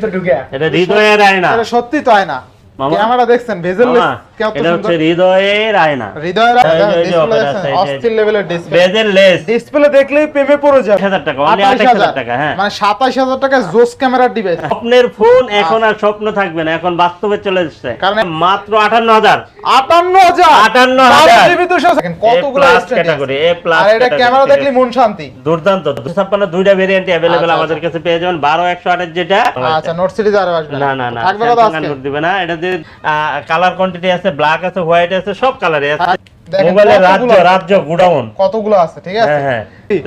ভিতরে ঢুকে এটা হৃদয়ের আয়না এটা সত্যি তো আয়না। ক্যামেরা দেখছেন ভেজেললেস কত এটা হচ্ছে হৃদয়ের আয়না। হৃদয়ের যে- অস্থির লেভেলের ডিসপ্লে ডিসপ্লে দেখলেই প্রেমে পড়ে যাবে 28,000 টাকা, only 28,000 28,000 টাকা, হ্যাঁ। মানে 27000 টাকা জোস ক্যামেরার ডিভাইস স্বপ্নের ফোন এখন আর স্বপ্ন থাকবে না এখন বাস্তবে চলে এসেছে। কারণ- মাত্র আটান্ন হাজার। 58000 58,000 জিবি 200 সেকেন্ড কতগুলো স্ট্যান্ড category, A আর এটা ক্যামেরা। দেখলে মন শান্তি। দুর্দান্ত। ছাপ্পান্ন দুইটা ভেরিয়েন্ট আচ্ছা, আমাদের কাছে পেয়ে যাবেন। বারো একশো আটের যেটা। আচ্ছা নোট সিরিজ আর আসবে। না না না থাকবে আজকে। দিবে না। এটা কালার কোয়ান্টিটি আছে ব্ল্যাক আছে হোয়াইট আছে সব কালারে আছে। দেখেন রাজ্য রাজ্য গুডাউন। কতগুলো আছে ঠিক আছে? হ্যাঁ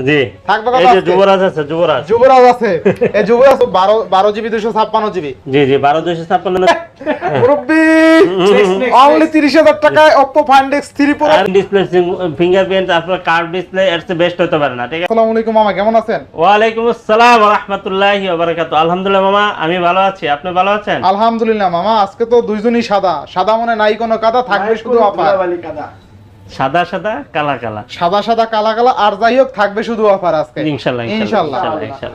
জি। থাকবে কত এই যে যুবরাজ আছে যুবরাজ। যুবরাজ আছে। এই যুবরাজ বারো বারো জিবি দুশো ছাপ্পান্ন জিবি। জি জি বারো দুইশো ছাপ্পান্ন মুরব্বী! Next, next, অনলি তিরিশ হাজার টাকায় অপ্পো ফাইন্ড এক্স থ্রি আর ডিসপ্লে ফিঙ্গারপ্রিন্ট আপনার কার্ড ডিসপ্লে এর চেয়ে বেস্ট হতে পারে না ঠিক আছে? আসসালামু আলাইকুম মামা কেমন আছেন? ওয়ালাইকুম আসসালাম রাহমাতুল্লাহি ওয়া বারাকাতুহু। আলহামদুলিল্লাহ মামা আমি ভালো আছি। আপনি ভালো আছেন? আলহামদুলিল্লাহ মামা আজকে তো দুইজনই সাদা। সাদা মনে নাই কোনো কাদা থাকবে শুধু ধুলাবালি কাদা। সাদা সাদা কালা কালা। সাদা সাদা কালা কালা আর যাই হোক থাকবে শুধু অফার আজকে। ইনশাআল্লাহ ইনশাআল্লাহ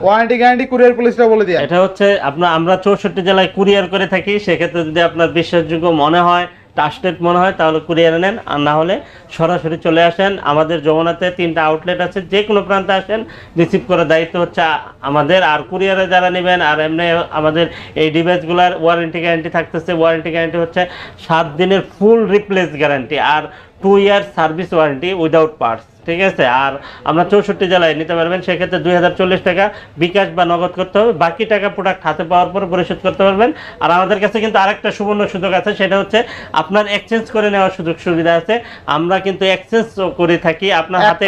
ওয়ারেন্টি গ্যারান্টি কুরিয়ার পুলিশটা বলে দিয়ে এটা হচ্ছে আপনার আমরা চৌষট্টি জেলায় কুরিয়ার করে থাকি সেক্ষেত্রে যদি আপনার বিশ্বাসযোগ্য মনে হয় ট্রাস্টেড মনে হয় তাহলে কুরিয়ারে নেন। আর না হলে সরাসরি চলে আসেন। আমাদের যমুনাতে তিনটা আউটলেট আছে যে কোনো প্রান্তে আসেন রিসিভ করার দায়িত্ব হচ্ছে আমাদের। আর কুরিয়ারে যারা নেবেন আর এমনি আমাদের এই ডিভাইসগুলোর ওয়ারেন্টি গ্যারান্টি থাকতেছে। ওয়ারেন্টি গ্যারান্টি হচ্ছে সাত দিনের ফুল রিপ্লেস গ্যারান্টি আর 2 years service warranty without parts. ঠিক আছে? আর আমরা চৌষট্টি জেলায় নিতে পারবেন সেক্ষেত্রে দুই হাজার চল্লিশ টাকা বিকাশ বা নগদ করতে হবে। বাকি টাকা প্রোডাক্ট হাতে পাওয়ার পর পরিশোধ করতে পারবেন। আর আমাদের কাছে কিন্তু আরেকটা সুবর্ণ সুযোগ আছে সেটা হচ্ছে আপনার এক্সচেঞ্জ করে নেওয়ার সুযোগ সুবিধা আছে। আমরা কিন্তু এক্সচেঞ্জ করে থাকি। আপনার হাতে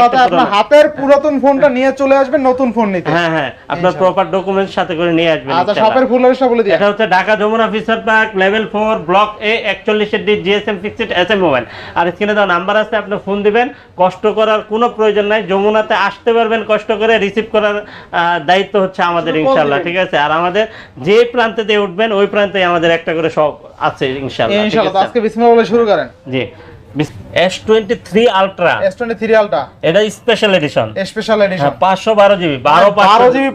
হাতের পুরাতন ফোনটা নিয়ে চলে আসবেন নতুন ফোন নিতে। হ্যাঁ হ্যাঁ আপনার প্রপার ডকুমেন্টস সাথে করে নিয়ে আসবেন আচ্ছা। শপের ফুল বলে এটা হচ্ছে Dhaka Jamuna future park level four block A একচল্লিশের D GSM fixed S M mobile আর স্ক্রিনে দেওয়া নাম্বার আছে আপনি ফোন দিবেন। কষ্ট করার কোনো প্রয়োজন নাই যমুনাতে আসতে পারবেন কষ্ট করে রিসিভ করার দায়িত্ব হচ্ছে আমাদের ইনশাল্লাহ ঠিক আছে? আর আমাদের যে প্রান্তে দিয়ে উঠবেন ওই প্রান্তে আমাদের একটা করে সব আছে ইনশাল্লাহ? আজকে বিসমিল্লাহ বলে শুরু করেন। G S twenty S23 ultra এটা স্পেশাল এডিশন স্পেশাল এডিশন পাঁচশো বারো জিবি জিবি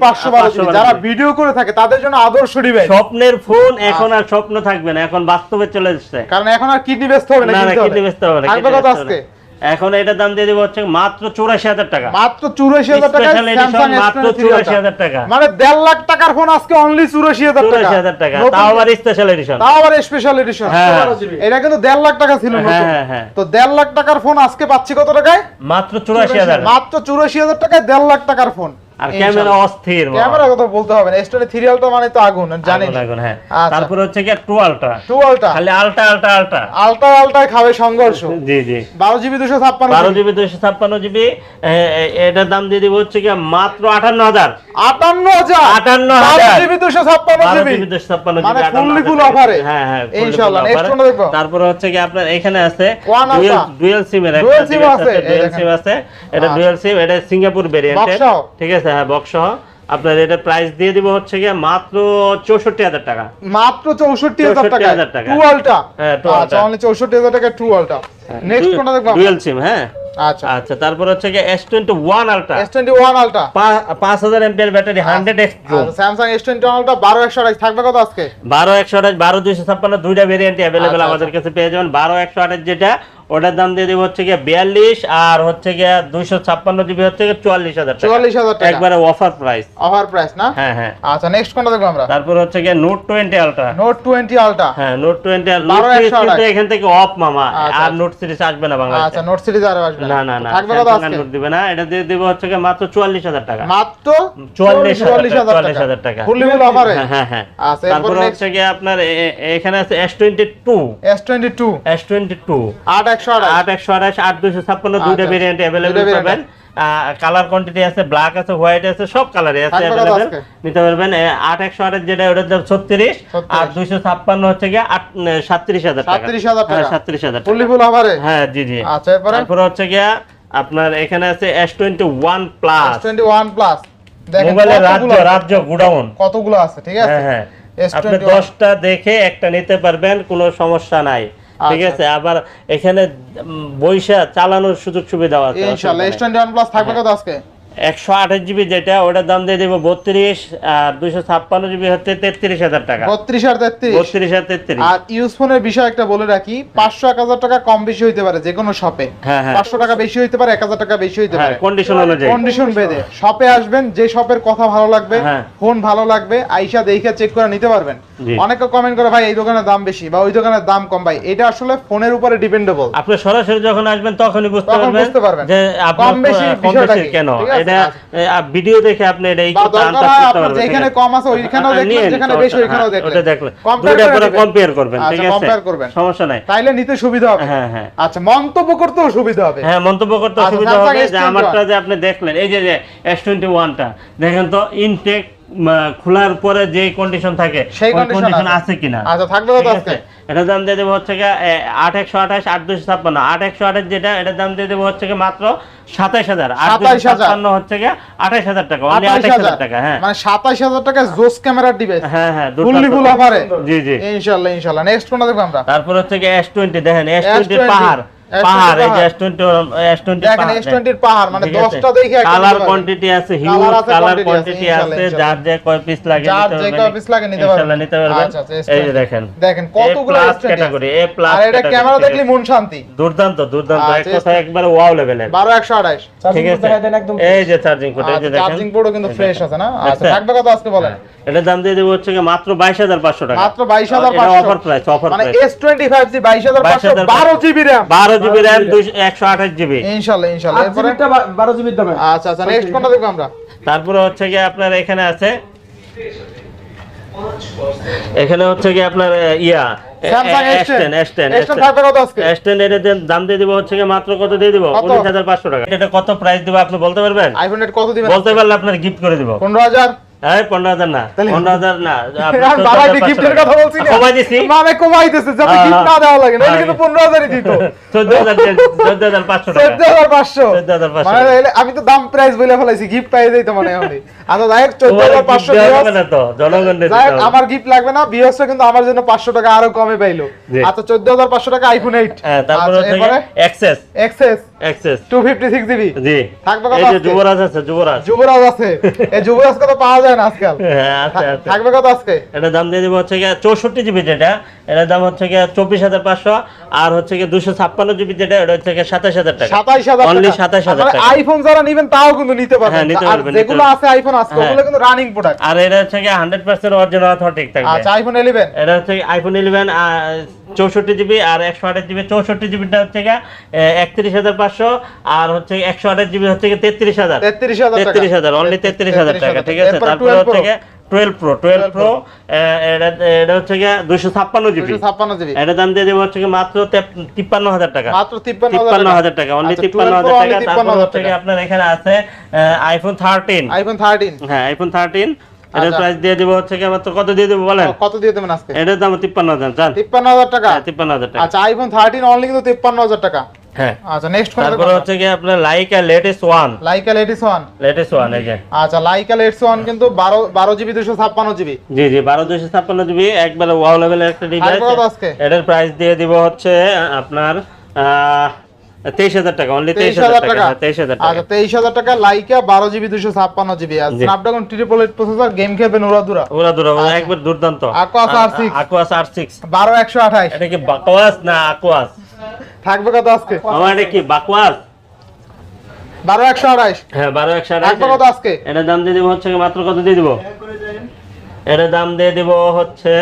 যারা ভিডিও করে থাকে তাদের জন্য আদর্শ ডিভাইস স্বপ্নের ফোন এখন আর স্বপ্ন থাকবে না এখন বাস্তবে চলে এসছে। কারণ এখন আর কিডনি ব্যস্ত হবে না কিডনি হবে। হবে আজকে? না। এখন এটার দাম দিয়ে দেবো হচ্ছে মাত্র চৌরাশি হাজার টাকা। মাত্র চুরাশি হাজার টাকা মাত্র চুরাশি হাজার টাকা। মানে দেড় লাখ টাকার ফোন আজকে অনলি চুরাশি হাজার টাকা। চৌরাশি হাজার টাকা। তাও আবার স্পেশাল এডিশন তাও আবার স্পেশাল এডিশন হ্যাঁ। এটা কিন্তু দেড় লাখ টাকা ছিল হ্যাঁ, হ্যাঁ, হ্যাঁ। তো দেড় লাখ টাকার ফোন আজকে পাচ্ছি কত টাকায়? মাত্র চুরাশি হাজার। মাত্র চুরাশি হাজার টাকায় দেড় লাখ টাকার ফোন আর ক্যামেরা অস্থির ক্যামেরা কথা বলতে হবে না স্টোরে মানে তো আগুন জানি আগুন, হ্যাঁ। আচ্ছা। তারপরে হচ্ছে কি টু খালি আলট্রা আলট্রা আলট্রা। আলট্রা আলট্রায় খাবে সংঘর্ষ। জি জি বারো জিবি দুশো ছাপ্পান্ন বারো জিবি। দুইশো ছাপ্পান্ন জিবি এটার দাম দিয়ে দিব হচ্ছে কি মাত্র আটান্ন হাজার। আটান্ন হাজার? আটান্ন হাজার। জিবি দুশো ছাপ্পান্ন জিবি? দুইশো ছাপ্পান্ন মানে জিবি এ? হ্যাঁ হ্যাঁ ইনশাআল্লাহ, offer এ। কোনটা দেখব? তারপরে হচ্ছে কি আপনার এখানে আছে। ডুয়েল সিমের Dual SIM আছে, ডুয়েল সিম আছে। এটা আচ্ছা। ডুয়েল সিম এটা সিঙ্গাপুর ভেরিয়েন্টের Box ঠিক আছে? হ্যাঁ বক্স সহ। আপনার এটা প্রাইস দিয়ে দিব হচ্ছে কি মাত্র চৌষট্টি হাজার টাকা। মাত্র চৌষট্টি হাজার টাকা 64,000 টাকা। টুয়েলটা হ্যাঁ, আচ্ছা অনলি চৌষট্টি হাজার টাকা টুয়েলটা নেক্সট কোনটা দেখব? ডুয়েল সিম হ্যাঁ। আচ্ছা। আচ্ছা তারপর হচ্ছে কি S twenty one ultra S twenty one ultra পাঁচ হাজার MPR battery hundred X Samsung S twenty one ultra বারো একশো আঠাশ। থাকবে কত আজকে? বারো একশো আঠাশ বারো দুইশো ছাপ্পান্ন দুইটা ভেরিয়েন্ট আচ্ছা, আমাদের কাছে পেয়ে যাবেন। বারো একশো আঠাশ যেটা ওটার দাম দিয়ে দিব হচ্ছে গিয়ে বিয়াল্লিশ আর হচ্ছে গিয়ে দুইশো ছাপ্পান্ন জিবি হচ্ছে গিয়ে চুয়াল্লিশ হাজার টাকা। চুয়াল্লিশ হাজার টাকা। একবারে অফার প্রাইস অফার প্রাইস না? হ্যাঁ হ্যাঁ। আচ্ছা নেক্সট কোনটা দেখব আমরা? তারপর হচ্ছে গিয়ে note twenty ultra note twenty ultra হ্যাঁ নোট টোয়েন্টি আঠাশ। এখান থেকে অফ মামা আচ্ছা, আর আচ্ছা। নোট সিরিজ আসবে না আচ্ছা নোট সিরিজ আরও আসবে না। না না Android দিবে না এটা দিয়ে দিব হচ্ছে গিয়ে মাত্র চুয়াল্লিশ হাজার টাকা। মাত্র চুয়াল্লিশ চুয়াল্লিশ হাজার টাকা। ফুললি ফুল অফারে হ্যাঁ হ্যাঁ হ্যাঁ। আচ্ছা, তারপরে হচ্ছে গিয়ে আপনার এখানে আছে S twenty two S twenty two S twenty two আট আট একশো আঠাশ আট দুশো ছাপ্পান্ন দুইটা আচ্ছা, ভেরিয়েন্ট অ্যাভেলেবেল পাবেন। কালার কোয়ান্টিটি আছে ব্ল্যাক আছে হোয়াইট আছে সব কালারে আছে অ্যাভেলেবেল নিতে পারবেন আট একশো আঠাশ যেটা ওটার দাম ছত্রিশ 36 আর দুইশো ছাপ্পান্ন হচ্ছে গিয়ে আট সাতত্রিশ হাজার টাকা। 37,000 হ্যাঁ। সাতত্রিশ হাজার হ্যাঁ জি জি। আচ্ছা তারপরে হচ্ছে গিয়া আপনার এখানে আছে S twenty one plus twenty one plus মোবাইলের রাজ্য রাজ্য গুডাউন। কতগুলো আছে ঠিক আছে? হ্যাঁ হ্যাঁ। আপনি দশটা দেখে একটা নিতে পারবেন কোনো সমস্যা নাই। ঠিক আচ্ছা। আছে আবার এখানে বৈশা বইসা চালানোর সুযোগ সুবিধা আছে ইনশাআল্লাহ ওয়ান প্লাস থাকবে কত আজকে। একশো আঠাশ জিবি যেটা ওটার দাম দিয়ে দেবো বত্রিশ আর দুশো ছাপ্পান্ন জিবি হচ্ছে তেত্রিশ হাজার টাকা। বত্রিশ আর তেত্রিশ? বত্রিশ আর তেত্রিশ। আর ইউজ ফোনের বিষয় একটা বলে রাখি পাঁচশো এক হাজার টাকা কম বেশি হইতে পারে যে কোনো শপে। হ্যাঁ হ্যাঁ। পাঁচশো টাকা বেশি হইতে পারে এক হাজার টাকা বেশি হইতে হ্যাঁ পারে। কন্ডিশন অনুযায়ী। কন্ডিশন বেঁধে শপে আসবেন যে শপের কথা ভালো লাগবে। ফোন ভালো লাগবে আইসা দেখে চেক করে নিতে পারবেন। অনেকে কমেন্ট করে ভাই এই দোকানের দাম বেশি বা ওই দোকানের দাম কম। ভাই এটা আসলে ফোনের উপরে ডিপেন্ডেবল আপনি সরাসরি যখন আসবেন তখনই বুঝতে পারবেন বুঝতে পারবেন। যে কম বেশি বিষয়টা কেন? এটা ভিডিও দেখে আপনি এটা এই কথা হয় পারবেন। যেখানে কম আছে ওইখানেও দেখবেন যেখানে বেশি ওইখানেও দেখবেন। ওটা দেখলেন কম্পেয়ার করবেন আচ্ছা, ঠিক আছে? কম্পেয়ার করবেন। সমস্যা নাই। তাইলে নিতে সুবিধা হবে। হ্যাঁ হ্যাঁ। আচ্ছা মন্তব্য করতেও সুবিধা হবে। হ্যাঁ মন্তব্য করতে সুবিধা হবে যে আমারটা যে আপনি দেখলেন এই যে যে এস টোয়েন্টি ওয়ানটা দেখেন তো ইনটেক খোলার পরে যে কন্ডিশন থাকে সেই কন্ডিশন আছে। কিনা? আচ্ছা থাকবে ঠিক আজকে? আছে? এটার দাম দিয়ে দেবো হচ্ছে আট একশো আঠাশ আট দুশো ছাপ্পান্ন। আট একশো আঠাশ যেটা এটার দাম দিয়ে দেবো হচ্ছে মাত্র সাতাইশ হাজার। আট 27,000 ছাপ্পান্ন হচ্ছে গিয়ে আঠাইশ হাজার টাকা অনলি আঠাইশ হাজার। টাকা হ্যাঁ। মানে সাতাইশ হাজার টাকা জোস ক্যামেরার ডিভাইস হ্যাঁ হ্যাঁ ফুললি ফুল অফারে জি জি। ইনশাআল্লাহ ইনশাআল্লাহ নেক্সট কোনটা দেখব আমরা। তারপর হচ্ছে এস টোয়েন্টি দেখেন এস টোয়েন্টি S20 পাহাড়। S20 পাহাড় এই যে পাহাড়। এস টোয়েন্টি এস টোয়েন্টি দেখেন S20 পাহাড়, মানে 10টা দেখে একটা কালার কোয়ান্টিটি আছে হিউজ কালার কোয়ান্টিটি আছে যার যে কয় পিস লাগে যার যে কয় piece লাগে নিতে পারবেন। নিতে পারবেন। আচ্ছা, আচ্ছা, এই যে দেখেন। দেখেন কতগুলো প্লাস ক্যাটাগরি এ প্লাস আর এটা ক্যামেরা দেখলে মন শান্তি। দুর্দান্ত দুর্দান্ত। এক আচ্ছা, কথায় একবারে ওয়াও লেভেলের ঠিক আছে। এই যে চার্জিং পোর্ট এই যে দেখেন। চার্জিং পোর্টও কিন্তু ফ্রেশ আছে না? আচ্ছা থাকবে কত আজকে বলেন? এটার দাম দিয়ে দেবো হচ্ছে মাত্র বাইশ হাজার পাঁচশো টাকা। মাত্র বাইশ হাজার অফার প্রাইস অফার মানে price S twenty five G বাইশ হাজার পাঁচশো 22,500 বারো জিবি র্যাম বারো জিবি র্যাম একশো আঠাশ জিবি। ইনশাল্লাহ ইনশাল্লাহ। এরপরে? বারো জিবির দামে। আচ্ছা আচ্ছা নেক্সট কোনটা দেখব আমরা? তারপরে হচ্ছে গিয়ে আপনার এখানে আছে। এখানে হচ্ছে কি আপনার ইয়া Samsung S10 S10 S10 থাকবে কত আজকে? S10 এর দাম দিয়ে দিব হচ্ছে কি মাত্র কত দিয়ে দিব? কত? 19500 টাকা। এটা কত প্রাইস দিব আপনি বলতে পারবেন? আইফোন কত দিবেন? বলতে পারলে আপনার গিফট করে দিব। পনেরো হাজার? এই 15000 না 15000 না আপনি আমি বাবাইতে 14,500 গিফটের কথা বলছি না। কমাই দিছি। মানে কমাইতেছে যাতে গিফট না দেওয়া লাগে না। কিন্তু পনেরো হাজারই দিত। 14000 14500 টাকা। 14,500 মানে আমি তো দাম প্রাইস বলে ফেলাইছি গিফট পাই মানে আচ্ছা যাই না তো আমার গিফট লাগবে না বিয়সে কিন্তু আমার জন্য পাঁচশো টাকা আরও কমে পাইলো। আচ্ছা চোদ্দ হাজার পাঁচশো টাকা আইফোন এইট হ্যাঁ তারপর হচ্ছে XS XS XS two fifty six GB G. থাকবে কত এই যে যুবরাজ আছে যুবরাজ। যুবরাজ আছে। এই যুবরাজ কত পাওয়া যায় না আজকাল। হ্যাঁ আছে আছে। থাকবে কত আজকে? এটার দাম দিয়ে দেবো হচ্ছে গিয়ে চৌষট্টি জিবি যেটা। এটার দাম হচ্ছে গিয়ে চব্বিশ হাজার পাঁচশো। আর হচ্ছে গিয়ে দুশো ছাপ্পান্ন জিবি যেটা এটা হচ্ছে গিয়ে সাতাশ হাজার টাকা। সাতাইশ হাজার অনলি সাতাশ হাজার টাকা। আইফোন যারা নিবেন তাও কিন্তু নিতে পারবেন। হ্যাঁ, নিতে পারবেন, যেগুলো আছে আইফোন আজকে হ্যাঁ। ওগুলো কিন্তু রানিং প্রোডাক্ট আর এটা হচ্ছে গিয়ে হান্ড্রেড পার্সেন্ট অরিজিনাল অথেন্টিক থাকবে। আচ্ছা আইফোন ইলেভেন এটা হচ্ছে আইফোন ইলেভেন চৌষট্টি জিবি আর একশো আঠাশ জিবি। চৌষট্টি জিবিটা হচ্ছে গিয়ে একত্রিশ হাজার পাঁচশো আর হচ্ছে একশো আঠাশ জিবি হচ্ছে গিয়ে তেত্রিশ হাজার। তেত্রিশ হাজার তেত্রিশ হাজার অনলি তেত্রিশ হাজার টাকা ঠিক আছে? তারপরে হচ্ছে গিয়ে টুয়েলভ প্রো টুয়েলভ প্রো এটা হচ্ছে গিয়ে ছাপ্পান্ন জিবি। ছাপ্পান্ন জিবি। এটা দাম দিয়ে দেবো হচ্ছে মাত্র তিপ্পান্ন হাজার টাকা। মাত্র তিপ্পান্ন হাজার টাকা। অনলি আচ্ছা, তিপ্পান্ন হাজার টাকা। তারপর হচ্ছে আপনার এখানে আছে আইফোন থার্টিন আইফোন থার্টিন হ্যাঁ আইফোন থার্টিন আচ্ছা। প্রাইস দিয়ে দেবো হচ্ছে গিয়ে মাত্র কত দিয়ে দেবো বলেন? কত দিয়ে দেবেন আজকে? এটার দাম তিপ্পান্ন হাজার জান। তিপ্পান্ন হাজার টাকা? হ্যাঁ তিপ্পান্ন হাজার টাকা। আচ্ছা আইফোন থার্টিন অনলি কিন্তু তিপ্পান্ন হাজার টাকা। হ্যাঁ। আচ্ছা নেক্সট তারপরে হচ্ছে গিয়ে আপনার লাইকা লেটেস্ট ওয়ান লাইকা লেটিস ওয়ান লেটেস্ট ওয়ান এই যে। আচ্ছা লাইকা লেটিস ওয়ান কিন্তু বারো বারো জিবি দুশো ছাপ্পান্ন জিবি জি জি বারো দুশো ছাপ্পান্ন জিবি একবারে ওয়াও লেভেলের একটা ডিভাইস এটার প্রাইস দিয়ে দিব হচ্ছে আপনার তেইশ হাজার টাকা অনলি তেইশ তেইশ হাজার হাজার টাকা। টাকা তেইশ হাজার টাকা। আচ্ছা তেইশ হাজার টাকা লাইকা বারো জিবি দুশো ছাপ্পান্ন জিবি আর Snapdragon triple eight processor game খেলবেন উড়াদুরা? ওরা একবার দুর্দান্ত। Aquas R6 আকুয়াস আর সিক্স বারো একশো আঠাইশ এটা কি বাকওয়াস না আকুয়াস? থাকবে কত আজকে? আমার এটা কি বাকওয়াস বারো একশো আঠাইশ হ্যাঁ বারো একশো আঠাশ। থাকবে কত আজকে? এটার দাম দিয়ে দিব হচ্ছে মাত্র কত দিয়ে দিব? এটার দাম দিয়ে দিব হচ্ছে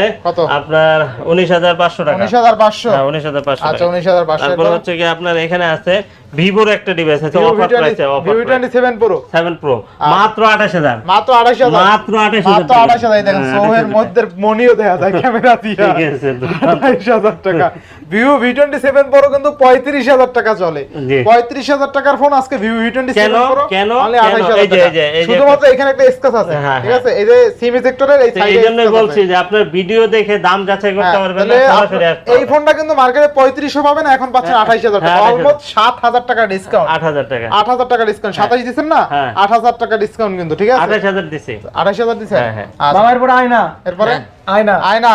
আপনার উনিশ হাজার পাঁচশো টাকা। উনিশ হাজার পাঁচশো? হ্যাঁ উনিশ হাজার পাঁচশো আচ্ছা উনিশ হাজার পাঁচশো। তারপর হচ্ছে কি আপনার এখানে আছে ভিভোর একটা ডিভাইস আছে ভিভো অফার প্রাইসে offer Vivo twenty seven pro seven pro মাত্র আঠাশ হাজার। মাত্র আঠাশ হাজার। মাত্র আঠাশ হাজার মাত্র আঠাশ হাজার। দেখেন সোহের মধ্যে মনিও দেখা যায় ক্যামেরা দিয়ে। ঠিক আছে আঠাইশ হাজার টাকা। Vivo V twenty seven pro কিন্তু পঁয়ত্রিশ হাজার টাকা চলে। জি। পঁয়ত্রিশ হাজার টাকার ফোন আজকে ভিভো ভি টোয়েন্টি কেন? সেভেন প্রো কেন? কেন? এই যে, এই যে, শুধুমাত্র এখানে একটা স্কেচ আছে হ্যাঁ, ঠিক হ্যাঁ। আছে? এই যে সিমি সেক্টরের এই তো সাইডে এই জন্যই বলছি যে আপনার ভিডিও দেখে দাম যাচাই করতে পারবেন না সরাসরি আসতে এই ফোনটা কিন্তু মার্কেটে পাবেন এখন পাচ্ছেন হ্যাঁ, টাকা। হ্যাঁ, 28,000 অলমোস্ট সাত হাজার টাকা ডিসকাউন্ট আট হাজার টাকা। আট হাজার টাকা ডিসকাউন্ট সাতাইশ দিচ্ছেন না? হ্যাঁ। আট হাজার টাকা ডিসকাউন্ট কিন্তু ঠিক আছে? আঠাশ হাজার দিছি। আঠাইশ হ্যাঁ, হ্যাঁ। পরে আয়না। এরপরে? আয়না। আয়না।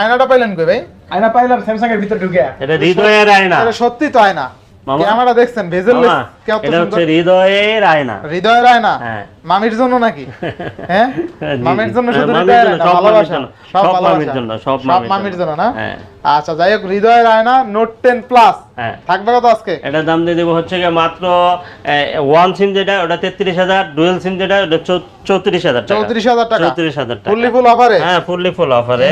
আয়নাটা পাইলেন কই ভাই? আয়না পাইলাম স্যামসাং এর ভিতর ঢুকে। এটা হৃদয়ের আয়না। এটা সত্যি তো আয়না। ক্যামেরা দেখছেন ভেজেল মামা, কত এটা হচ্ছে হৃদয়ের আয়না। হৃদয়ের আয়না। হ্যাঁ। মামির জন্য নাকি? হ্যাঁ? মামির জন্য হ্যাঁ, শুধু সব মামির ভালোবাসা। জন্য, সব মামির জন্য, সব সব মামির মামির জন্য না? হ্যাঁ। আচ্ছা যাই হোক হৃদয়ের আয়না নোট টেন প্লাস হ্যাঁ। থাকবে কত আজকে? এটার দাম দিয়ে দেবো হচ্ছে মাত্র ওয়ান সিম যেটা ওটা তেত্রিশ হাজার ডুয়েল সিম যেটা ওটা চৌত্রিশ হাজার চৌত্রিশ হাজার টাকা? চৌত্রিশ হাজার টাকা। ফুললি ফুল অফারে হ্যাঁ ফুললি ফুল অফারে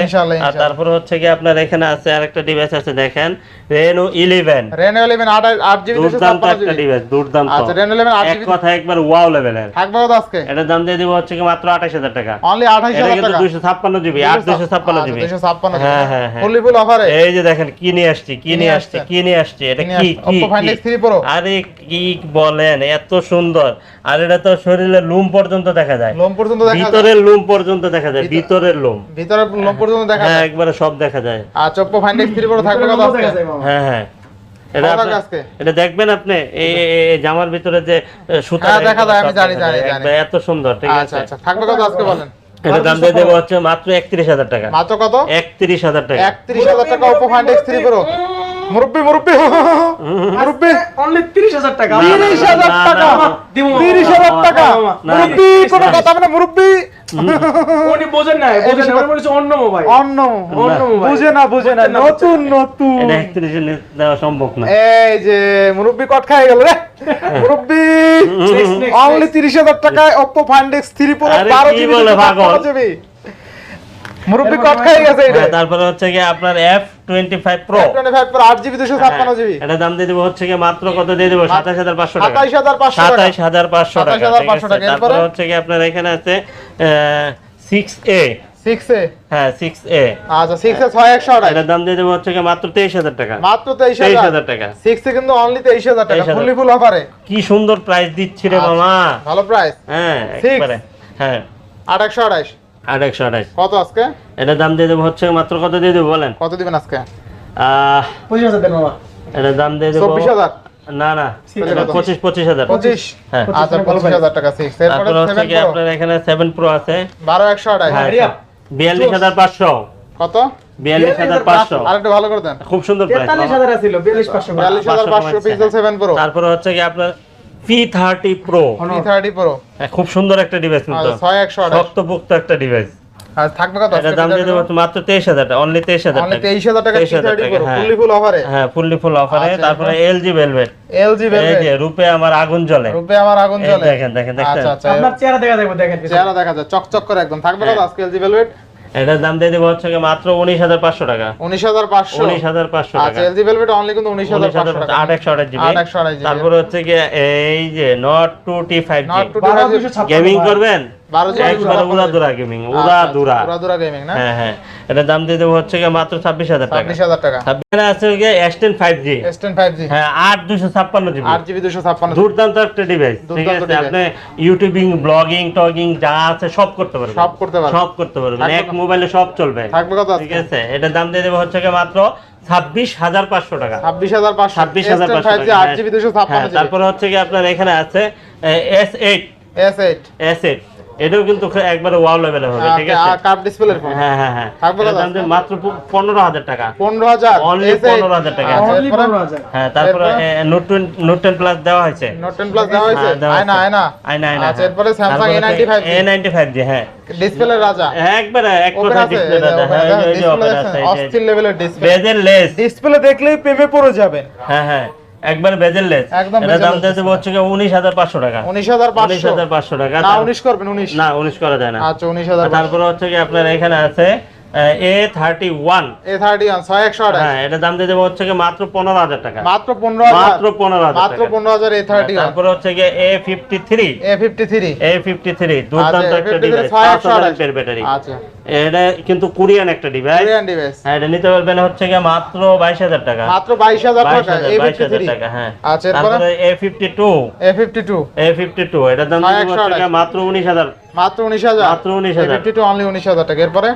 আর তারপর হচ্ছে কি আপনার এখানে আছে আরেকটা ডিভাইস আছে দেখেন রেনো ইলেভেন রেনো ইলেভেন আট আট জিবি দুর্দান্ত একটা ডিভাইস দুর্দান্ত। আচ্ছা রেনো ইলেভেন আট এক কথা একবার ওয়াও লেভেলের থাকবে কত আজকে? এটার দাম দিয়ে দিব হচ্ছে কি মাত্র আঠাশ হাজার টাকা। অনলি আঠাইশ এটা হাজার কিন্তু টাকা? দুইশো ছাপ্পান্ন জিবি আট দুইশো ছাপ্পান্ন জিবি দুইশো ছাপ্পান্ন হ্যাঁ হ্যাঁ হ্যাঁ। ফুল অফারে এই যে দেখেন কি নিয়ে আসছি কি নিয়ে আসছি? কি নিয়ে আসছি? এটা কি কি Oppo Find X3 Pro? আরে কি বলেন এত সুন্দর। আর এটা তো শরীরের লুম পর্যন্ত দেখা যায়। লোম পর্যন্ত দেখা যায়? ভিতরের লুম পর্যন্ত দেখা যায় ভিতরের লুম। ভিতরে লোম পর্যন্ত দেখা হ্যাঁ যায়? একবারে সব দেখা যায়। আর থাকবে কত হ্যাঁ হ্যাঁ। এটা দেখবেন আপনি এই জামার ভিতরে যে সুতা হ্যাঁ, দেখা যায়, আমি জানি, জানি, জানি। এত সুন্দর ঠিক আচ্ছা আছে আচ্ছা থাকবে কত আজকে বলেন এটা দাম দিয়ে দেবো হচ্ছে মাত্র একত্রিশ হাজার টাকা মাত্র কত একত্রিশ হাজার টাকা একত্রিশ হাজার টাকা Oppo find X three pro মুরব্বি মুরব্বি মুরব্বি অনলি 30000 টাকা না, না, তিরিশ হাজার না, টাকা না, দিমু। তিরিশ হাজার টাকা মুরব্বি কোনো কথা না মুরব্বি উনি বোঝেন না বোঝেন না উনি অন্য মোবাইল। অন্য অন্য মোবাইল। বুঝে না বুঝে না নতুন নতুন। এটা একত্রিশে দেওয়া সম্ভব না। এই যে মুরব্বি কট খাই গেল রে। মুরব্বি অনলি তিরিশ হাজার টাকায় ওপো ফাইন্ড এক্স থ্রি বলে পাগল? জিবি মুরব্বি কট খাই গেছে তারপরে হচ্ছে কি আপনার দাম দিয়ে হচ্ছে কি মাত্র টাকা। টাকা। কিন্তু অনলি 23000 টাকা কি সুন্দর প্রাইস দিচ্ছি রে মামা। ভালো প্রাইস হ্যাঁ আট একশো আড়াইশ আঠাশ কত আজকে? এটা দাম দিয়ে দেবো হচ্ছে মাত্র কত দিয়ে দেবো বলেন? কত দিবেন আজকে? পঁচিশ হাজার দেন বাবা। এটা দাম দিয়ে দেবো চব্বিশ হাজার? না না পঁচিশ পঁচিশ হাজার। পঁচিশ? হ্যাঁ। আচ্ছা, পঁচিশ হাজার টাকা সিক্স তারপরে হচ্ছে কি আপনার এখানে সেভেন প্রো আছে। বারো একশো আঠাশ হ্যাঁ, আচ্ছা, বিয়াল্লিশ হাজার পাঁচশো। কত? বিয়াল্লিশ হাজার পাঁচশো। খুব সুন্দর প্রাইস হাজার পাঁচশো। সেভেন প্রো তারপরে হচ্ছে কি আপনার P thirty pro P thirty pro খুব সুন্দর একটা ডিভাইস কিন্তু। শক্তপোক্ত একটা ডিভাইস আর থাকবে কত? এটা দাম দিয়ে দেবো মাত্র তেইশ হাজার টাকা অনলি তেইশ হাজার অনলি তেইশ হাজার টাকা 23,000 টাকা, প্রো হ্যাঁ। ফুললি ফুল অফারে হ্যাঁ ফুললি ফুল অফারে তারপরে এলজি ভেলভেট এলজি এই যে রূপে আমার আগুন জ্বলে। রূপে আমার আগুন জ্বলে। দেখেন দেখেন দেখছেন আচ্ছা আচ্ছা। আপনার চেহারা দেখা যাবে দেখেন চেহারা দেখা যায় চকচক করে একদম। থাকবে হ্যাঁ। কত আজকে এলজি ভেলভেট এটার দাম দিয়ে দেবো হচ্ছে মাত্র উনিশ হাজার পাঁচশো টাকা। উনিশ হাজার পাঁচশো? উনিশ হাজার পাঁচশো আচ্ছা টাকা। এলজি ভেলভেট অনলি কিন্তু উনিশ হাজার হাজার টাকা। আট একশো আঠাশ জিবি। আট জিবি। তারপরে হচ্ছে কি এই যে note two T five gaming করবেন? বারো জিবি একবারে উড়া দুরা গেমিং উড়া দুরা। উড়া দুরা গেমিং না? এটার দাম দিয়ে দেবো হচ্ছে মাত্র ছাব্বিশ হাজার টাকা। ছাব্বিশ হাজার টাকা। ছাব্বিশ আছে গিয়ে five G S five G হ্যাঁ আট দুশো ছাপ্পান্ন জিবি আট জিবি দুশো ছাপ্পান্ন দুর্দান্ত একটা ডিভাইস ঠিক আছে? আপনি ইউটিউবিং ব্লগিং টগিং যা আছে সব করতে পারবেন। সব করতে পারবেন। সব করতে পারবেন। এক মোবাইলে সব চলবে। থাকবে ঠিক আছে? এটার দাম দিয়ে দেবো হচ্ছে মাত্র ছাব্বিশ হাজার পাঁচশো টাকা। ছাব্বিশ হাজার পাঁচশো। ছাব্বিশ হাজার পাঁচশো হ্যাঁ। তারপরে হচ্ছে কি আপনার এখানে আছে S eight S eight S eight এটাও কিন্তু একবারে ওয়াও লেভেলে হবে ঠিক আছে? কাপ ডিসপ্লের ফোন হ্যাঁ হ্যাঁ হ্যাঁ। দাম মাত্র প- পনেরো হাজার টাকা। পনেরো হাজার। Only 15,000 টাকা। Only 15000 হ্যাঁ তারপরে নোট 10 নোট টেন প্লাস দেওয়া হয়েছে। নোট টেন প্লাস দেওয়া হয়েছে? হ্যাঁ, দেওয়া আয়না হয়েছে। আয়না। আয়না আয়না আচ্ছা এরপরে Samsung A ninety five A ninety five G হ্যাঁ। ডিসপ্লে রাজা। একবারে এক কথা ডিসপ্লে দাদা হ্যাঁ এই যে- অস্থির লেভেলের ডিসপ্লে বেজেল লেস ডিসপ্লে দেখলেই প্রেমে পড়ে যাবেন হ্যাঁ হ্যাঁ। একবার বেজেললেস। একদম এটা দাম দিতে হচ্ছে। উনিশ হাজার পাঁচশো টাকা। উনিশ হাজার উনিশ পাঁচশো হাজার পাঁচশো টাকা। না তার- উনিশ করবেন উনিশ। না উনিশ করা যায় না। আচ্ছা উনিশ হাজার আর তারপরে হচ্ছে কি আপনার এখানে আছে A thirty one A thirty one ছয় একশো আঠাশ। হ্যাঁ এটা দাম দিয়ে দেবো হচ্ছে মাত্র পনেরো হাজার টাকা। মাত্র পনেরো মাত্র পনেরো হাজার মাত্র পনেরো হাজার এ থার্টি তারপরে হচ্ছে গিয়ে A fifty three A fifty three A fifty three দুর্দান্ত একটা ডিভাইস পাঁচ হাজার ব্যাটারি আচ্ছা। এটা কিন্তু কোরিয়ান একটা ডিভাইস কোরিয়ান ডিভাইস হ্যাঁ এটা নিতে পারবেন হচ্ছে গিয়ে মাত্র বাইশ হাজার টাকা। মাত্র বাইশ হাজার টাকা এ ফিফটি থ্রি টাকা হ্যাঁ। আচ্ছা তারপরে A fifty two A fifty two A fifty two এটার দাম। মাত্র উনিশ হাজার। মাত্র উনিশ হাজার। মাত্র 19,000 এ ফিফটি টু অনলি উনিশ হাজার টাকা। এরপরে?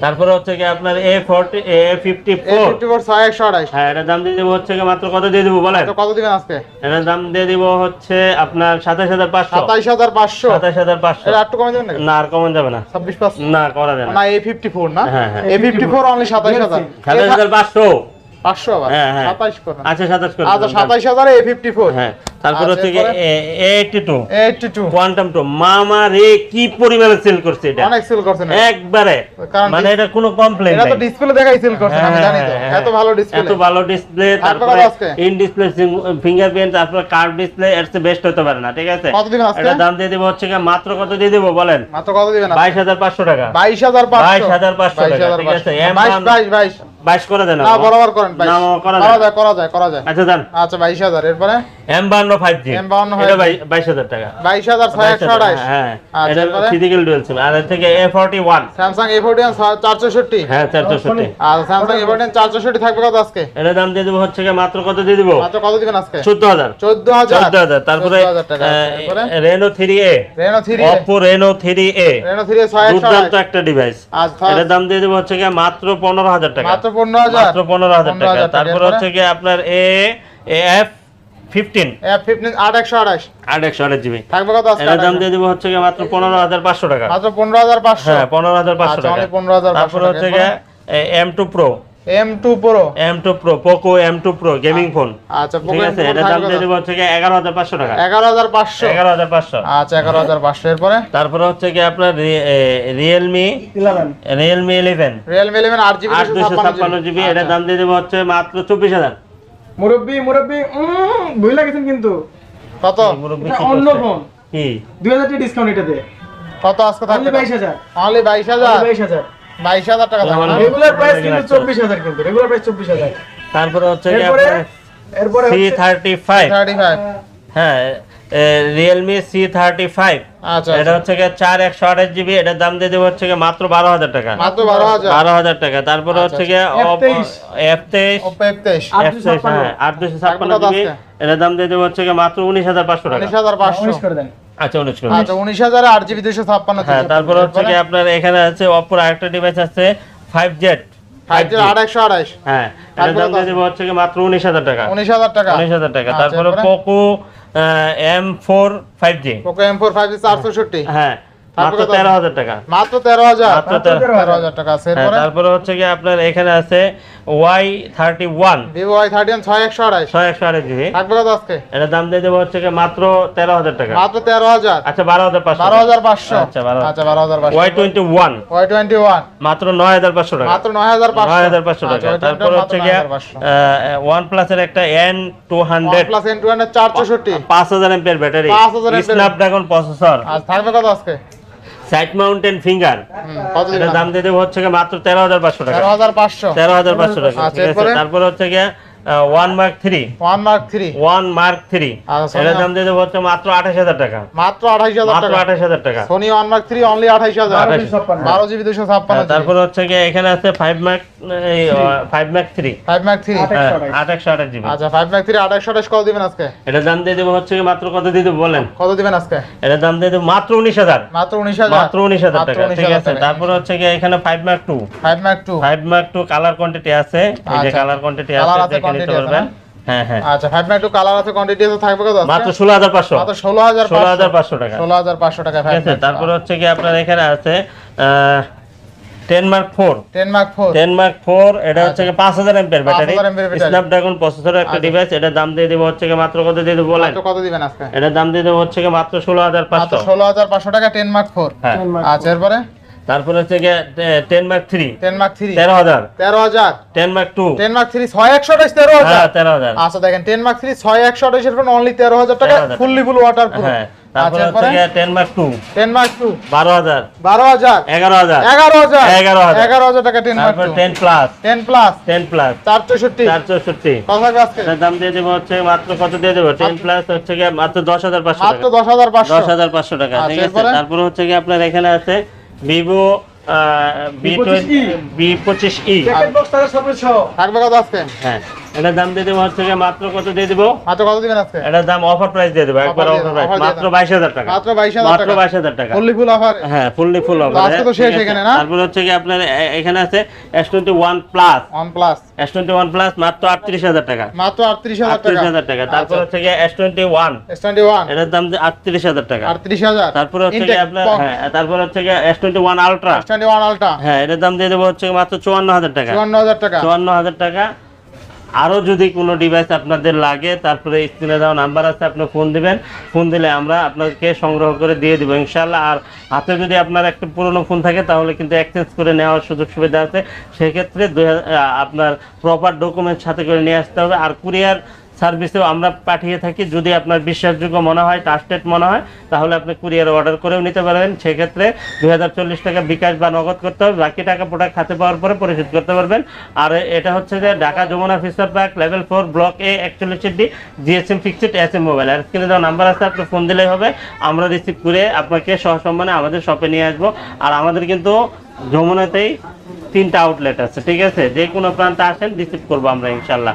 তারপরে হচ্ছে কি আপনার A forty A fifty four একশো আঠাশ। হ্যাঁ এটার দাম দিয়ে দেবো হচ্ছে কি মাত্র কত দিয়ে দেবো বলেন? কত দিবেন আজকে? এটার দাম দিয়ে দিব হচ্ছে আপনার সাতাশ হাজার পাঁচশো। সাতাইশ হাজার পাঁচশো। সাতাশ হাজার পাঁচশো। একটু কমে নাকি? না আর কমন যাবে না। ছাব্বিশ পাঁচ। না করা যায় না। এ ফিফটি ফোর না? হ্যাঁ, হ্যাঁ। এ ফিফটি ফোর অনলি সাতাইশ হাজার। সাতাশ হাজার পাঁচশো। পাঁচশো আবার? হ্যাঁ, হ্যাঁ। সাতাইশ আচ্ছা সাতাশ করে আচ্ছা সাতাইশ হাজার এ ফিফটি ফোর হ্যাঁ। তারপর হচ্ছে কি কোয়ান্টাম টু মামা রে কি পরিমাণে সেল করছে এটা? অনেক সেল করছেন একবারে। মানে এটা কোনো কমপ্লেন এটা তো ডিসপ্লে দেখাই সেল করছেন আমি হ্যাঁ, জানি তো। হ্যাঁ, এত ভালো ডিসপ্লে এত ভালো ডিসপ্লে তারপরে ইন ডিসপ্লে ফিঙ্গারপ্রিন্ট তারপরে ডিসপ্লে এর চেয়ে বেস্ট হতে পারে না ঠিক আছে? কত দিবেন আজকে? এটা দাম দিয়ে দেবো হচ্ছে কি মাত্র কত দিয়ে দেবো বলেন? মাত্র কত দিবেন বাইশ হাজার পাঁচশো টাকা। বাইশ হাজার পাঁচশো। 22,500 টাকা, ঠিক আছে, এম বাইশ ওয়ান- বাইশ বাইশ বাইশ। করে দেন না বরাবর করেন বাইশ। না, করা করা যায়। করা যায় করা যায়। আচ্ছা দেন আচ্ছা বাইশ হাজার। এরপরে? এম বান্ন ফাইভ জি এটা বাইশ হাজার টাকা। বাইশ হাজার হ্যাঁ এটা ফিজিক্যাল ডুয়েল সিম আর থেকে A forty one Samsung A forty চারশোষট্টি হ্যাঁ চারশোষট্টি আর স্যামসাং এ ফোরটি চারশোষট্টি থাকবে কত আজকে? এটা দাম দিয়ে দেবো হচ্ছে মাত্র কত দিয়ে দেবো? মাত্র কত দিবেন আজকে? চোদ্দ হাজার। চোদ্দ হাজার। চোদ্দ হাজার। তারপরে 14,000 টাকা আছে। এরপরে? Reno three A Reno three Oppo Reno three A Reno three ছয় দুর্দান্ত একটা ডিভাইস এটার দাম দিয়ে দেবো হচ্ছে মাত্র পনেরো হাজার টাকা। মাত্র পনেরো হাজার। মাত্র পনেরো হাজার টাকা। টাকা। তারপরে হচ্ছে কি আপনার এ এফ ফিফটিন এফ ফিফটিন আট একশো আঠাশ আট একশো আট জিবি। থাকবে কত আজকে দাম দিয়ে দেবো হচ্ছে মাত্র পনেরো হাজার পাঁচশো টাকা। মাত্র পনেরো হাজার পাঁচশো। হ্যাঁ পনেরো হাজার পাঁচশো আচ্ছা, টাকা। only 15,500 তারপরে হচ্ছে M two pro gaming phone আচ্ছা ঠিক আছে? দাম দিয়ে দেবো হচ্ছে গিয়ে এগারো হাজার পাঁচশো টাকা। এগারো হাজার পাঁচশো। এগারো হাজার পাঁচশো। আচ্ছা এগারো হাজার পাঁচশো। এরপরে? তারপরে হচ্ছে কি আপনার realme realme eleven realme eleven আট জিবি আট দুশো ছাপ্পান্ন জিবি। এটার দাম দিয়ে দেবো হচ্ছে মাত্র চব্বিশ হাজার। মুরব্বি মুরব্বি উম, ভুল লাগেছেন কিন্তু। কত? মুরব্বি অন্য ফোন। কি? দুই হাজার টাকা ডিসকাউন্ট এটাতে কত আজকে থাকবে? বাইশ হাজার। অনলি বাইশ হাজার? বাইশ হাজার। বাইশ হাজার টাকা থাকবে। রেগুলার প্রাইস কিন্তু চব্বিশ হাজার কিন্তু রেগুলার প্রাইস চব্বিশ হাজার। তারপরে হচ্ছে এরপরে এরপরে সি হচ্ছে- থার্টি ফাইভ থার্টি ফাইভ হ্যাঁ রিয়েলমি সি থার্টি ফাইভ আচ্ছা। এটা হচ্ছে গিয়ে চার একশো আঠাশ জিবি এটার দাম দিয়ে দেবো হচ্ছে মাত্র বারো হাজার টাকা। মাত্র বারো হাজার? টাকা। তারপরে আচ্ছা, হচ্ছে গিয়ে F23 এফ তেইশ ওপো এফ তেইশ আট দুশো ছাপ্পান্ন। হ্যাঁ আট দুশো ছাপ্পান্ন জিবি এটার দাম দিয়ে দেবো হচ্ছে মাত্র উনিশ হাজার পাঁচশো টাকা। উনিশ হাজার পাঁচশো। করে দেন। আচ্ছা উনিশ করে আচ্ছা উনিশ হাজার আট জিবি দুশো ছাপ্পান্ন হ্যাঁ তারপরে হচ্ছে কি আপনার এখানে আছে অপর আরেকটা ডিভাইস আছে ফাইভ জেড হ্যাঁ এটার দাম দিয়ে দেবো হচ্ছে মাত্র উনিশ হাজার টাকা। উনিশ হাজার টাকা। উনিশ হাজার টাকা। আচ্ছা, তারপরে Poco M four five G Poco M four five G চারশোষট্টি। হ্যাঁ তারপরে মাত্র তেরো হাজার টাকা। মাত্র তেরো হাজার? মাত্র তেরো তেরো হাজার টাকা আছে। হ্যাঁ তারপরে হচ্ছে কি আপনার এখানে আছে Y thirty one vivo Y thirty ছয় একশো আঠাইশ ছয় একশো আড়াই জিবি। থাকবে কত আজকে। এটার দাম দিয়ে দেবো হচ্ছে মাত্র তেরো হাজার টাকা। মাত্র তেরো হাজার। আচ্ছা বারো হাজার পাঁচশো বারো হাজার পাঁচশো। আচ্ছা বারো আচ্ছা বারো হাজার পাঁচশো। Y twenty one Y twenty one মাত্র নয় হাজার পাঁচশো টাকা। মাত্র নয় হাজার পাঁচশো। নয় হাজার পাঁচশো আচ্ছা, টাকা। তারপর হচ্ছে গিয়ে 9,500 ওয়ান প্লাসের একটা N two hundred OnePlus N2 চার চৌষট্টি পাঁচ হাজার ampere battery. 5000 ampere Snapdragon processor আজ থাকবে কত আজকে? সাইড মাউন্টেন ফিঙ্গার এটার দাম? দিয়ে দেবো হচ্ছে মাত্র তেরো হাজার পাঁচশো টাকা। তেরো হাজার পাঁচশো। তেরো হাজার পাঁচশো টাকা। আচ্ছা? তারপর হচ্ছে গিয়ে one mark three one mark three one mark three এটার দাম দিয়ে দেবো হচ্ছে মাত্র আঠাশ হাজার টাকা। মাত্র আঠাইশ হাজার মাত্র আঠাশ হাজার টাকা। Sony one mark three only আঠাইশ হাজার। বারো দুশো ছাপ্পান্ন। বারো জিবি দুশো ছাপ্পান্ন হচ্ছে গিয়ে এখানে আছে five mark five mark three five mark three আঠাশ। আঠাশ জিবি। আচ্ছা ফাইভ মার্ক থ্রি আঠাইশশো আঠাইশ কত দিবেন আজকে? এটার দাম দিয়ে দেবো হচ্ছে মাত্র কত দিয়ে দেবো বলেন। কত দিবেন আজকে? এটার দাম দিয়ে দেবো মাত্র উনিশ হাজার। মাত্র উনিশ হাজার। মাত্র উনিশ হাজার টাকা ঠিক আছে। তারপর হচ্ছে গিয়ে এখানে five mark two five mark two five mark two colour quantity আছে। এই যে আচ্ছা। কালার কোয়ান্টিটি আছে নিতে পারবেন হ্যাঁ হ্যাঁ। আচ্ছা ফাইভ মার্ক টু কালার আছে কোয়ান্টিটি আছে থাকবে কত মাত্র ষোলো হাজার পাঁচশো। মাত্র ষোলো হাজার ষোলো হাজার পাঁচশো টাকা। ষোলো হাজার পাঁচশো টাকা ঠিক আছে তারপর হচ্ছে কি আপনার এখানে আছে ten mark four ten mark four ten mark four এটা হচ্ছে কি পাঁচ হাজার ampere battery 5000 ampere battery। Snapdragon processor একটা আচ্ছা। ডিভাইস এটার দাম দিয়ে দেবো হচ্ছে কি মাত্র কত দিয়ে দেবো বলেন? কত দিবেন আজকে? এটার দাম দিয়ে দেবো হচ্ছে কি মাত্র ষোলো হাজার পাঁচশো। ষোলো হাজার পাঁচশো টাকা টেন মার্ক ফোর হ্যাঁ। আচ্ছা এরপরে? তারপর হচ্ছে ten mark three ten mark three তেরো হাজার। তেরো হাজার। Ten mark two ten mark three ছয় একশো আঠাইশ তেরো হ্যাঁ হাজার তেরো হাজার। আচ্ছা দেখেন টেন মার্ক থ্রি ছয় একশো আঠাইশের ফোন অনলি তেরো হাজার টাকা ফুললি ফুল ওয়াটার প্রুফ হ্যাঁ তারপর আচ্ছা হচ্ছে গিয়ে ten mark two ten mark two বারো হাজার। বারো হাজার। এগারো হাজার। এগারো হাজার। 11,000 এগারো হাজার টাকা টেন মার্ক তারপর ten plus ten plus ten plus চার চৌষট্টি। চার দাম দিয়ে দেবো হচ্ছে মাত্র কত দিয়ে দেবো? টেন প্লাস হচ্ছে গিয়ে মাত্র দশ হাজার পাঁচশো মাত্র দশ হাজার পাঁচশো। দশ হাজার পাঁচশো টাকা আচ্ছা, ঠিক আছে? তারপর হচ্ছে কি আপনার এখানে আছে ভিভো বি টোয়েন্টি বি পঁচিশ ই তাদের সবই সহ। থাকবে কত আজকে? হ্যাঁ। এটার দাম দিয়ে দেবো হচ্ছে মাত্র কত দিয়ে দেবো? মাত্র কত দিবেন আজকে? এটার দাম অফার প্রাইস দিয়ে দেবো একবার অফার প্রাইস মাত্র দাও। বাইশ হাজার টাকা। মাত্র বাইশ হাজার মাত্র টাকা। বাইশ হাজার টাকা। ফুললি ফুল অফার হ্যাঁ ফুললি ফুল হবে আজকে তো শেষ এখানে না? তারপর হচ্ছে কি আপনার এখানে আছে S twenty one plus one plus S twenty one plus মাত্র আটত্রিশ হাজার টাকা। মাত্র আটত্রিশ হাজার আটত্রিশ টাকা। হাজার টাকা। তারপর আচ্ছা। হচ্ছে এস টোয়েন্টি ওয়ান এটার দাম আটত্রিশ হাজার টাকা। আটত্রিশ হাজার। তারপরে হচ্ছে গিয়ে আপনার হ্যাঁ তারপর হচ্ছে twenty one ultra S twenty one ultra হ্যাঁ এটার দাম দিয়ে দেবো হচ্ছে মাত্র চুয়ান্ন হাজার টাকা। চুয়ান্ন হাজার টাকা। চুয়ান্ন হাজার টাকা। আরও যদি কোনো ডিভাইস আপনাদের লাগে, তারপরে স্ক্রিনে দেওয়া নাম্বার আছে, আপনি ফোন দিবেন। ফোন দিলে আমরা আপনাকে সংগ্রহ করে দিয়ে দেবো ইনশাল্লাহ আর হাতে যদি আপনার একটা পুরনো ফোন থাকে, তাহলে কিন্তু এক্সচেঞ্জ করে নেওয়ার সুযোগ সুবিধা আছে। সেক্ষেত্রে দু হাজার- আপনার প্রপার ডকুমেন্টস সাথে করে নিয়ে আসতে হবে। আর কুরিয়ার সার্ভিসেও আমরা পাঠিয়ে থাকি। যদি আপনার বিশ্বাসযোগ্য মনে হয় ট্রাস্টেড মনে হয়, তাহলে আপনি কুরিয়ার অর্ডার করেও নিতে পারবেন। সেক্ষেত্রে দুই হাজার চল্লিশ টাকা বিকাশ বা নগদ করতে হবে। বাকি টাকা প্রোডাক্ট হাতে পাওয়ার পরে পরিশোধ করতে পারবেন। আর এটা হচ্ছে যে Dhaka Jamuna future park level four block A একচল্লিশ D GSM fixed S M mobile আর স্ক্রিনে দেওয়া নাম্বার আছে, আপনি ফোন দিলেই হবে। আমরা রিসিভ করে আপনাকে সহসম্মানে আমাদের শপে নিয়ে আসব। আর আমাদের কিন্তু যমুনাতেই তিনটা আউটলেট আছে, ঠিক আছে? যে কোনো প্রান্তে আসেন রিসিভ করব আমরা, ইনশাল্লাহ।